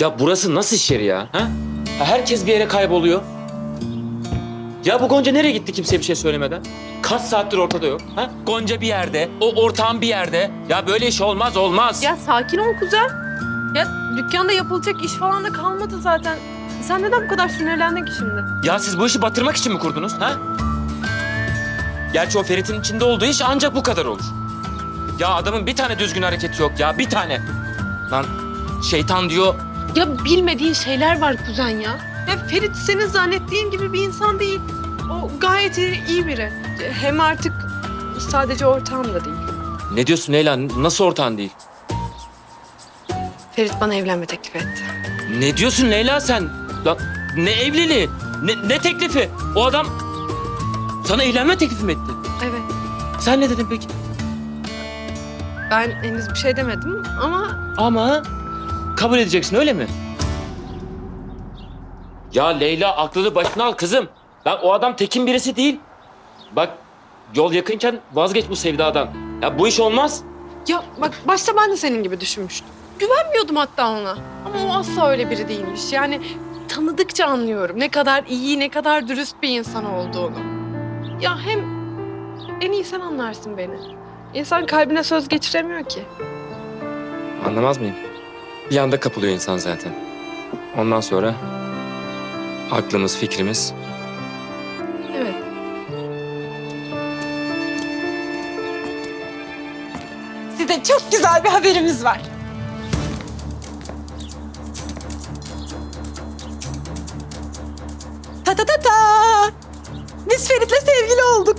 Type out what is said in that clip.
Ya burası nasıl iş yeri ya? Ha? Ha, Herkes bir yere kayboluyor. Ya bu Gonca nereye gitti kimseye bir şey söylemeden? Kaç saattir ortada yok? Ha? Gonca bir yerde, o ortağım bir yerde. Ya böyle iş olmaz olmaz. Ya sakin ol kuzen. Ya dükkanda yapılacak iş falan da kalmadı zaten. Sen neden bu kadar sinirlendin ki şimdi? Ya siz bu işi batırmak için mi kurdunuz? Ha? Gerçi o Ferit'in içinde olduğu iş ancak bu kadar olur. Ya adamın bir tane düzgün hareketi yok ya bir tane. Lan şeytan diyor Ya bilmediğin şeyler var kuzen ya. Ya Ferit senin zannettiğin gibi bir insan değil. O gayet iyi, iyi biri. Hem artık sadece ortağım da değil. Ne diyorsun Leyla? Nasıl ortağın değil? Ferit bana evlenme teklif etti. Ne diyorsun Leyla sen? Lan ne evliliği? Ne, ne teklifi? O adam sana evlenme teklifi mi etti? Evet. Sen ne dedin peki? Ben henüz bir şey demedim ama Ama kabul edeceksin öyle mi? Ya Leyla aklını başına al kızım. Lan o adam tekin birisi değil. Bak yol yakınken vazgeç bu sevdadan. Ya bu iş olmaz. ya bak başta ben de senin gibi düşünmüştüm. Güvenmiyordum hatta ona. Ama o asla öyle biri değilmiş. Yani tanıdıkça anlıyorum ne kadar iyi, ne kadar dürüst bir insan olduğunu. Ya hem en iyi sen anlarsın beni. İnsan kalbine söz geçiremiyor ki. Anlamaz mıyım? Bir anda kapılıyor insan zaten. Ondan sonra aklımız, fikrimiz Evet. Size çok güzel bir haberimiz var. Ta ta ta ta. Biz Ferit'le sevgili olduk.